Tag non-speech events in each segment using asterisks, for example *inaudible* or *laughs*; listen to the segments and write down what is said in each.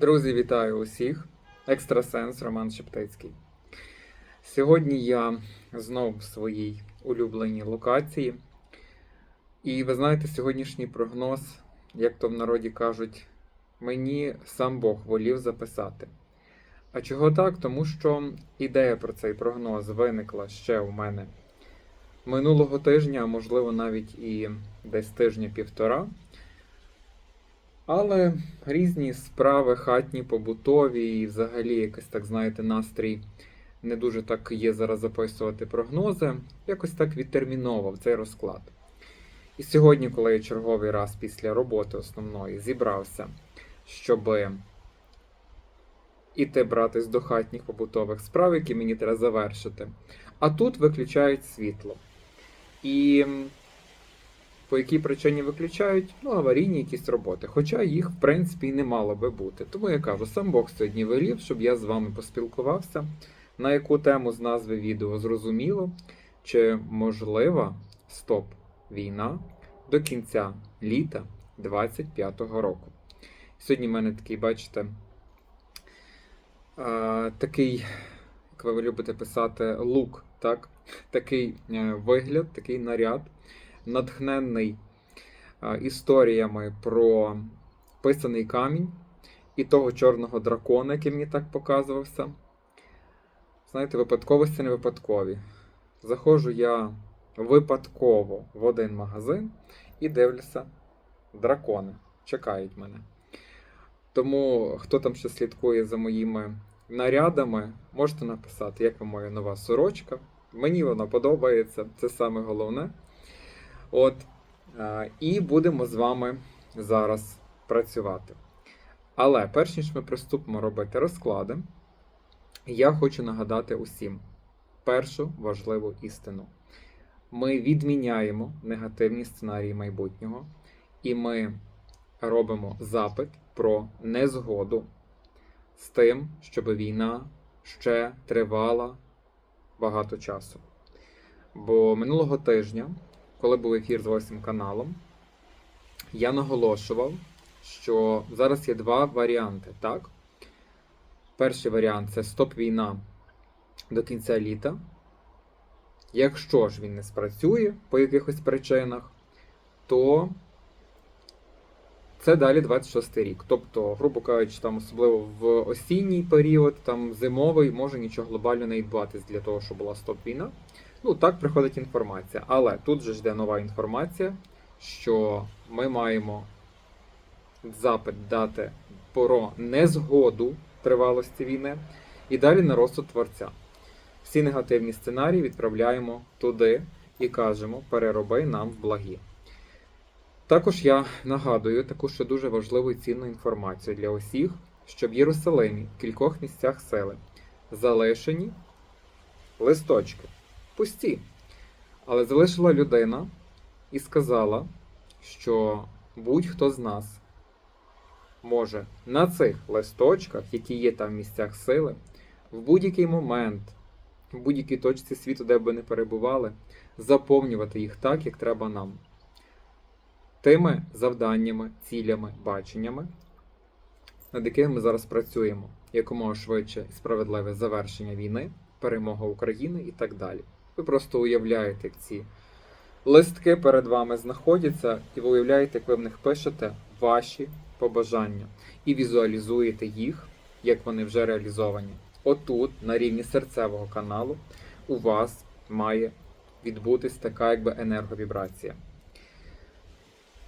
Друзі, вітаю усіх! Екстрасенс Роман Шептицький. Сьогодні я знов в своїй улюбленій локації. І ви знаєте, сьогоднішній прогноз, як то в народі кажуть, мені сам Бог волів записати. А чого так? Тому що ідея про цей прогноз виникла ще у мене минулого тижня, а можливо навіть і десь тижня-півтора. Але різні справи, хатні, побутові, і взагалі якось так, знаєте, настрій не дуже так є зараз записувати прогнози. Якось так відтерміновував цей розклад. І сьогодні, коли я черговий раз після роботи основної зібрався, щоб іти братись до хатніх побутових справ, які мені треба завершити. А тут виключають світло. І по якій причині виключають? Ну, аварійні якісь роботи. Хоча їх, в принципі, і не мало би бути. Тому я кажу, сам Бог сьогодні велів, щоб я з вами поспілкувався. На яку тему з назви відео зрозуміло, чи можлива стоп війна до кінця літа 25-го року. Сьогодні в мене такий, бачите, такий, як ви любите писати, лук, так? такий е, вигляд, такий наряд, натхненний е, історіями про писаний камінь і того чорного дракона, який мені так показувався. Знаєте, випадковості не випадкові. Заходжу я випадково в один магазин і дивлюся, дракони чекають мене. Тому, хто там ще слідкує за моїми нарядами, можете написати, як вам моя нова сорочка. Мені вона подобається, це саме головне. От, і будемо з вами зараз працювати. Але перш ніж ми приступимо робити розклади, я хочу нагадати усім першу важливу істину. Ми відміняємо негативні сценарії майбутнього, і ми робимо запит про незгоду з тим, щоб війна ще тривала багато часу. Бо минулого тижня, коли був ефір з 8 каналом, я наголошував, що зараз є два варіанти. Так? Перший варіант це стоп-війна до кінця літа. Якщо ж він не спрацює по якихось причинах, то це далі 26 рік. Тобто, грубо кажучи, там особливо в осінній період, там зимовий, може нічого глобально не відбуватись для того, щоб була стоп-війна. Ну, так приходить інформація. Але тут же йде нова інформація, що ми маємо запит дати про незгоду тривалості війни і далі на розсуд творця. Всі негативні сценарії відправляємо туди і кажемо, перероби нам в благі. Також я нагадую таку ще дуже важливу і цінну інформацію для усіх, що в Єрусалимі в кількох місцях сели залишені листочки, пусті. Але залишила людина і сказала, що будь-хто з нас може на цих листочках, які є там в місцях сили, в будь-який момент, в будь-якій точці світу, де б не перебували, заповнювати їх так, як треба нам тими завданнями, цілями, баченнями, над якими ми зараз працюємо, якомога швидше і справедливе завершення війни, перемога України і так далі. Ви просто уявляєте, як ці листки перед вами знаходяться, і ви уявляєте, як ви в них пишете ваші побажання і візуалізуєте їх, як вони вже реалізовані. Отут, на рівні серцевого каналу, у вас має відбутись така якби енерговібрація.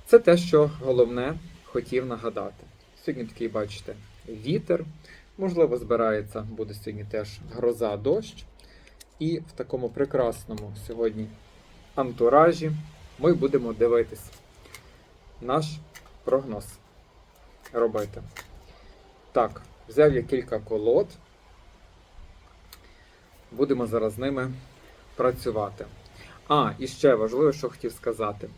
Це те, що головне хотів нагадати. Сьогодні такий, бачите, вітер. Можливо, збирається, буде сьогодні теж гроза дощ. І в такому прекрасному сьогодні антуражі ми будемо дивитись наш прогноз робити. Так, взяв я кілька колод. Будемо зараз з ними працювати. А, і ще важливо, що хотів сказати.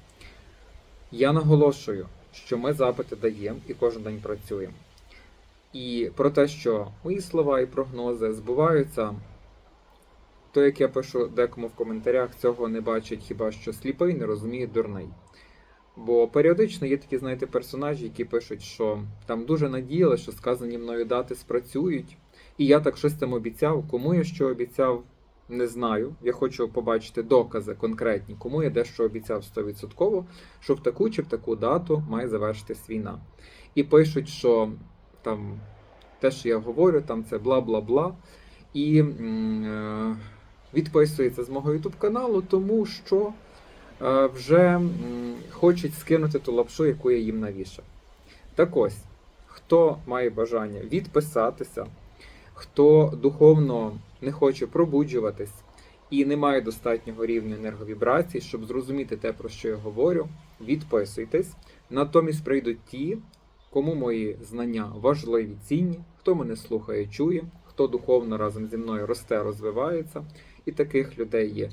Я наголошую, що ми запити даємо і кожен день працюємо. І про те, що мої слова і прогнози збуваються, то, як я пишу декому в коментарях, цього не бачить хіба що сліпий, не розуміє дурний. Бо періодично є такі, знаєте, персонажі, які пишуть, що там дуже надіяли, що сказані мною дати спрацюють. І я так щось там обіцяв. Кому я що обіцяв, не знаю. Я хочу побачити докази конкретні, кому я дещо обіцяв 100%, що в таку чи в таку дату має завершитись війна. І пишуть, що там те, що я говорю, там це бла-бла-бла. І е, відписується з мого YouTube каналу, тому що е, вже хочуть скинути ту лапшу, яку я їм навішав. Так ось, хто має бажання відписатися, хто духовно не хоче пробуджуватись і не має достатнього рівня енерговібрацій, щоб зрозуміти те, про що я говорю, відписуйтесь. Натомість прийдуть ті, кому мої знання важливі, цінні, хто мене слухає, чує, хто духовно разом зі мною росте, розвивається. І таких людей є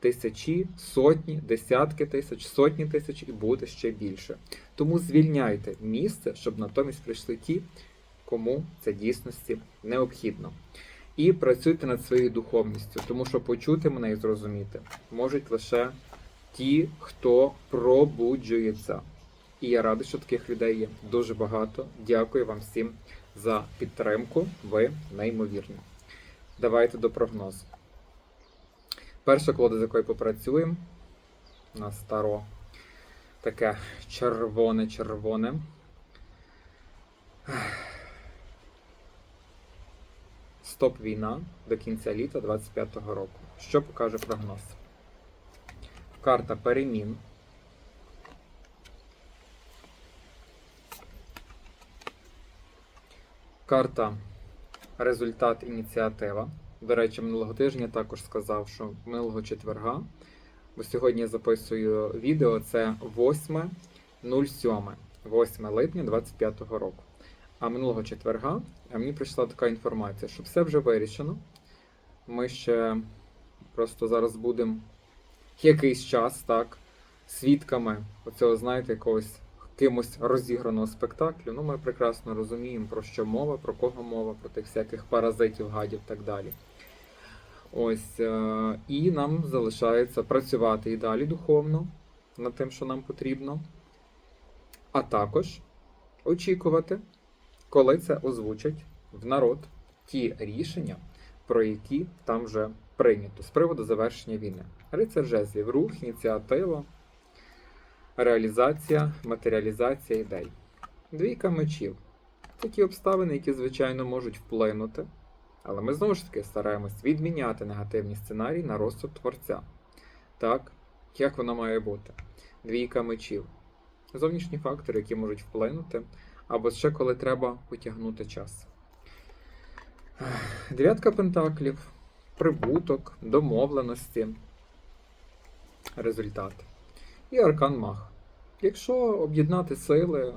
тисячі, сотні, десятки тисяч, сотні тисяч і буде ще більше. Тому звільняйте місце, щоб натомість прийшли ті, кому це дійсності необхідно. І працюйте над своєю духовністю, тому що почути мене і зрозуміти можуть лише ті, хто пробуджується. І я радий, що таких людей є дуже багато. Дякую вам всім за підтримку. Ви неймовірні. Давайте до прогнозу. Перша колода, з якою попрацюємо, на старо таке червоне-червоне. Стоп війна до кінця літа 25-го року. Що покаже прогноз? Карта перемін. Карта результат ініціатива. До речі, минулого тижня також сказав, що минулого четверга, бо сьогодні я записую відео, це 8.07, 8 липня 25-го року. А минулого четверга мені прийшла така інформація, що все вже вирішено. Ми ще просто зараз будемо якийсь час, так, свідками оцього, знаєте, якогось кимось розіграного спектаклю. Ну, ми прекрасно розуміємо, про що мова, про кого мова, про тих всяких паразитів, гадів і так далі. Ось, е, і нам залишається працювати і далі духовно над тим, що нам потрібно, а також очікувати, коли це озвучать в народ ті рішення, про які там вже прийнято з приводу завершення війни. Рицар жезлів, рух, ініціатива, реалізація, матеріалізація ідей. Двійка мечів. Це ті обставини, які, звичайно, можуть вплинути. Але ми знову ж таки стараємось відміняти негативні сценарії на розсуд творця. Так, як воно має бути? Двійка мечів. Зовнішні фактори, які можуть вплинути, або ще коли треба потягнути час. Дев'ятка пентаклів, прибуток, домовленості, результат. І аркан маг. Якщо об'єднати сили,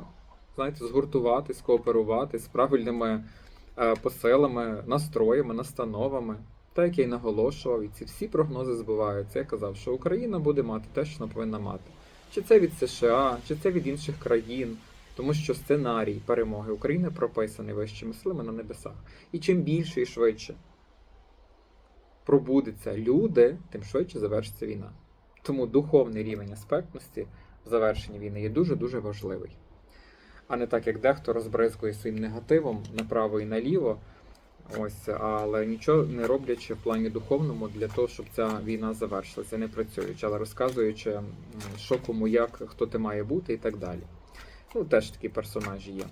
знаєте, згуртувати, скооперувати з правильними е, посилами, настроями, настановами, так як я й наголошував, і ці всі прогнози збуваються. Я казав, що Україна буде мати те, що вона повинна мати. Чи це від США, чи це від інших країн, тому що сценарій перемоги України прописаний вищими силами на небесах. І чим більше і швидше пробудеться люди, тим швидше завершиться війна. Тому духовний рівень аспектності в завершенні війни є дуже-дуже важливий. А не так, як дехто розбризкує своїм негативом направо і наліво, ось, але нічого не роблячи в плані духовному для того, щоб ця війна завершилася, не працюючи, але розказуючи, що кому як, хто ти має бути і так далі. Ну, теж такі персонажі є.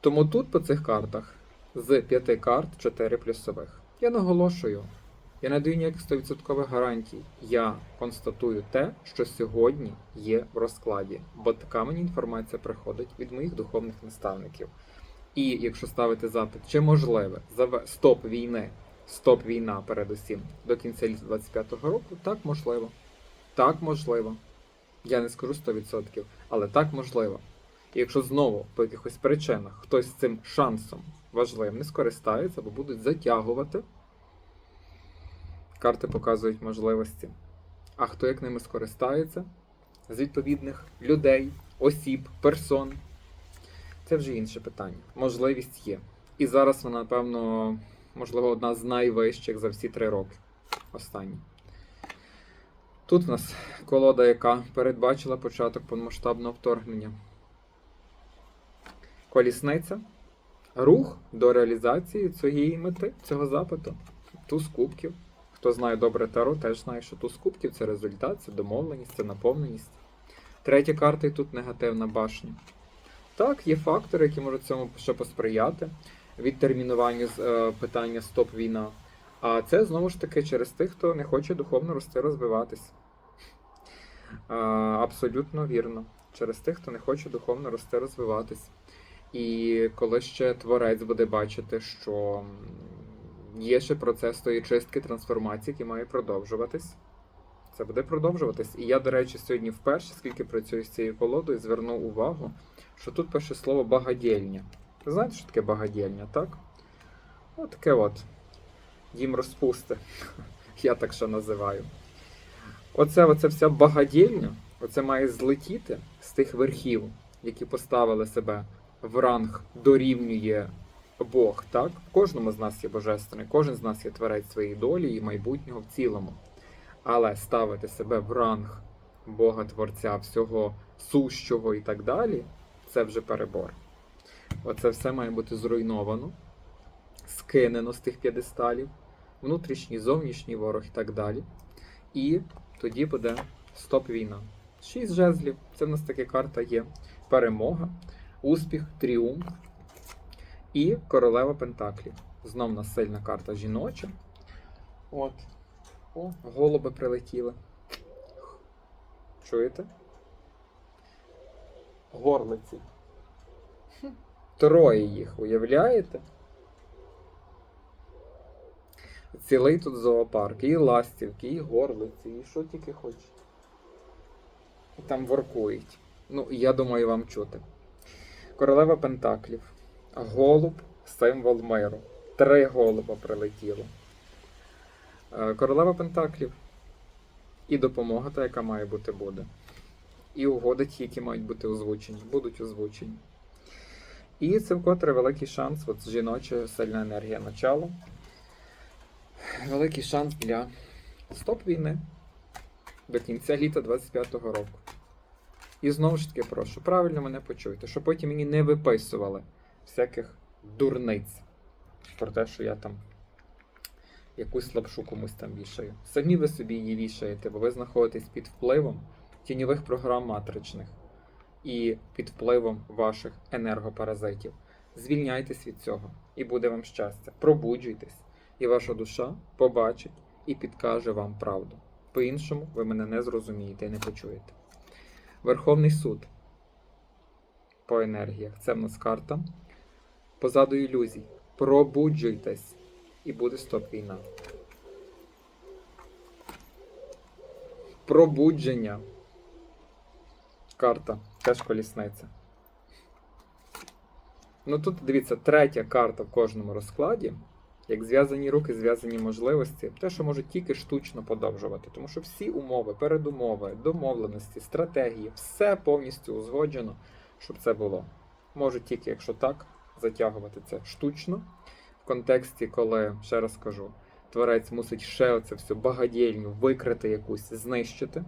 Тому тут по цих картах з п'яти карт 4 плюсових. Я наголошую, я не даю ніяких 100% гарантій. Я констатую те, що сьогодні є в розкладі, бо така мені інформація приходить від моїх духовних наставників. І якщо ставити запит, чи можливе стоп війни, стоп війна передусім до кінця літа 25-го року, так можливо. Так можливо. Я не скажу 100%, але так можливо. І якщо знову по якихось причинах хтось цим шансом важливим не скористається, або будуть затягувати, карти показують можливості. А хто як ними скористається з відповідних людей, осіб, персон, це вже інше питання. Можливість є. І зараз вона, напевно, можливо, одна з найвищих за всі три роки. Останні. Тут в нас колода, яка передбачила початок повномасштабного вторгнення. Колісниця. Рух до реалізації цієї мети, цього запиту. Туз кубків. Хто знає добре Таро, теж знає, що туз кубків це результат, це домовленість, це наповненість. Третя карта і тут негативна башня. Так, є фактори, які можуть цьому ще посприяти відтермінуванню з е, питання стоп війна. А це знову ж таки через тих, хто не хоче духовно рости, розвиватись. Абсолютно вірно. Через тих, хто не хоче духовно рости, розвиватись. І коли ще творець буде бачити, що є ще процес тої чистки, трансформації, який має продовжуватись. Це буде продовжуватись. І я, до речі, сьогодні вперше, скільки працюю з цією колодою, звернув увагу, що тут пише слово багадільня. Знаєте, що таке багадільня, так? От таке от. Дім розпусти. *laughs* Я так що називаю. Оце, оце вся багадільня, оце має злетіти з тих верхів, які поставили себе в ранг дорівнює Бог. Так? В кожному з нас є божественний, кожен з нас є творець своєї долі і майбутнього в цілому. Але ставити себе в ранг Бога Творця, всього сущого і так далі, це вже перебор. Оце все має бути зруйновано, скинено з тих п'єдесталів, внутрішній, зовнішній ворог і так далі. І тоді буде стоп-війна. Шість жезлів. Це в нас така карта є. Перемога, успіх, тріумф і королева Пентаклів. Знов нас сильна карта жіноча. От. О, голуби прилетіли. Чуєте? Горлиці. Троє їх, уявляєте? Цілий тут зоопарк. І ластівки, і горлиці, і що тільки хочеш. І там воркують. Ну, я думаю, вам чути. Королева Пентаклів. Голуб символ миру. Три голуба прилетіло. Е, Королева Пентаклів. І допомога, та, яка має бути, буде. І угоди ті, які мають бути озвучені, будуть озвучені. І це вкотре великий шанс, от жіноча сильна енергія начала. Великий шанс для стоп війни до кінця літа 25-го року. І знову ж таки прошу, правильно мене почуйте, щоб потім мені не виписували всяких дурниць про те, що я там якусь слабшу комусь там вішаю. Самі ви собі її вішаєте, бо ви знаходитесь під впливом тіньових програм матричних і під впливом ваших енергопаразитів. Звільняйтесь від цього, і буде вам щастя. Пробуджуйтесь, і ваша душа побачить і підкаже вам правду. По-іншому ви мене не зрозумієте і не почуєте. Верховний суд по енергіях. Це в нас карта. Позаду ілюзій. Пробуджуйтесь. І буде стоп війна. Пробудження. Карта. Теж колісниця. Ну тут дивіться, третя карта в кожному розкладі. Як зв'язані руки, зв'язані можливості, те, що може тільки штучно подовжувати. Тому що всі умови, передумови, домовленості, стратегії, все повністю узгоджено, щоб це було. Може тільки, якщо так, затягувати це штучно. В контексті, коли, ще раз кажу, творець мусить ще оце все багадільню викрити якусь, знищити.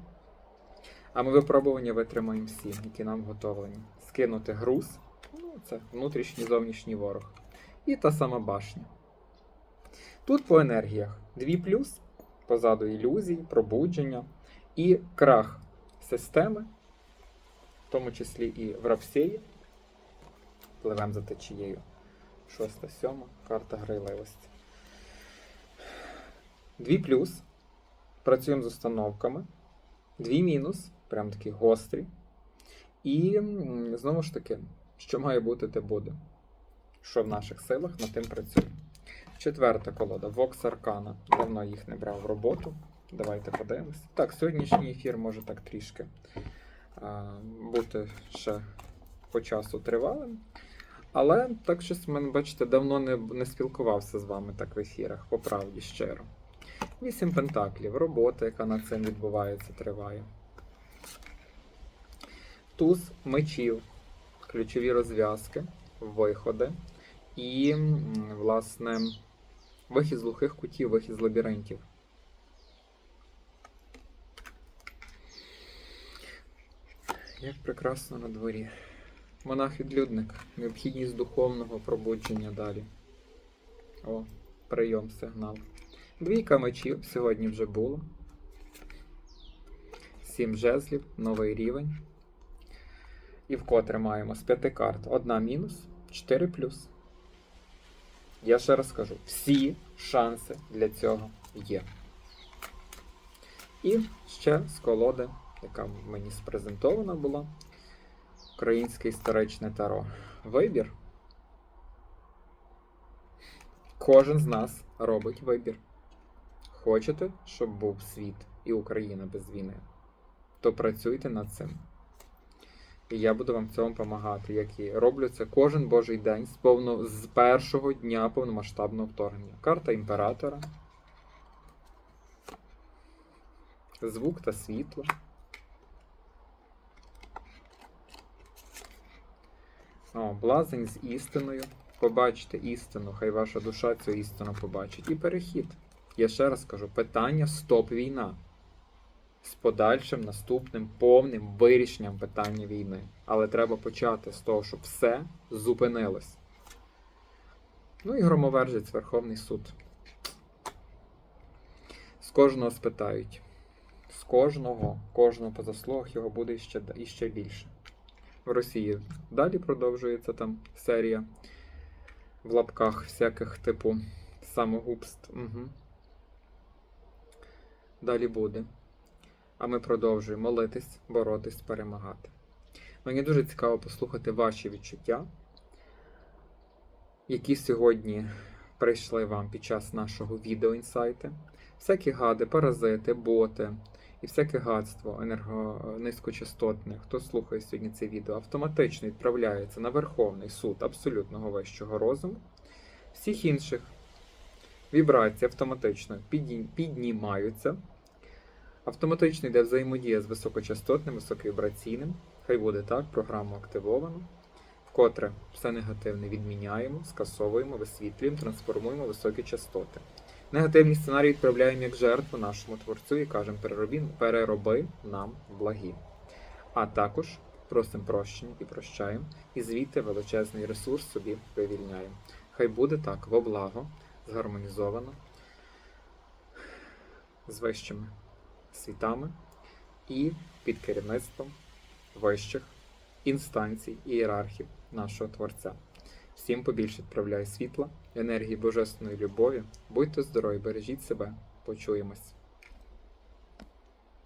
А ми випробування витримаємо всі, які нам готовлені. Скинути груз, ну, це внутрішній зовнішній ворог. І та сама башня. Тут по енергіях 2 плюс, позаду ілюзії, пробудження і крах системи, в тому числі і в рапсеї. Пливемо за течією. Шоста, сьома, карта грайливості. 2 плюс. Працюємо з установками. 2 мінус, прям такі гострі. І знову ж таки, що має бути, те буде. Що в наших силах, над тим працюємо. Четверта колода Vox Arcana. Давно їх не брав в роботу. Давайте подивимось. Так, сьогоднішній ефір може так трішки а, бути ще по часу тривалим. Але так щось мене, бачите, давно не, не спілкувався з вами так в ефірах, по правді щиро. Вісім пентаклів, робота, яка над цим відбувається, триває. Туз мечів, ключові розв'язки, виходи. І, власне, вихід з глухих кутів, вихід з лабіринтів. Як прекрасно на дворі. Монах-відлюдник. Необхідність духовного пробудження далі. О, прийом сигнал. Двійка мечів сьогодні вже було. Сім жезлів, новий рівень. І вкотре маємо з п'яти карт. Одна мінус, чотири плюс. Я ще раз кажу, всі шанси для цього є. І ще з колоди, яка мені спрезентована була. Українське історичне таро. Вибір. Кожен з нас робить вибір. Хочете, щоб був світ і Україна без війни, то працюйте над цим. І я буду вам в цьому допомагати, як і роблю це кожен божий день з, повно, з першого дня повномасштабного вторгнення. Карта імператора. Звук та світло. О, блазень з істиною. Побачите істину, хай ваша душа цю істину побачить. І перехід. Я ще раз кажу: питання стоп війна. З подальшим наступним повним вирішенням питання війни. Але треба почати з того, щоб все зупинилось. Ну і громовержець Верховний суд. З кожного спитають. З кожного, кожного по заслугах його буде іще, іще більше. Росії далі продовжується там серія в лапках всяких типу самогубств. Угу. Далі буде. А ми продовжуємо молитись, боротись, перемагати. Мені дуже цікаво послухати ваші відчуття, які сьогодні прийшли вам під час нашого відеоінсайти. Всякі гади, паразити, боти і всяке гадство енерго... низькочастотне, хто слухає сьогодні це відео, автоматично відправляється на Верховний суд абсолютного вищого розуму. Всіх інших вібрацій автоматично піднімаються. Автоматично йде взаємодія з високочастотним, високовібраційним. Хай буде так, програму активовано. Вкотре все негативне відміняємо, скасовуємо, висвітлюємо, трансформуємо високі частоти. Негативні сценарії відправляємо як жертву нашому творцю і кажемо, перероби, нам благі. А також просимо прощення і прощаємо, і звідти величезний ресурс собі вивільняємо. Хай буде так, во благо, згармонізовано, з вищими світами і під керівництвом вищих інстанцій і ієрархів нашого Творця. Всім побільше відправляю світла, енергії божественної любові. Будьте здорові, бережіть себе, почуємось.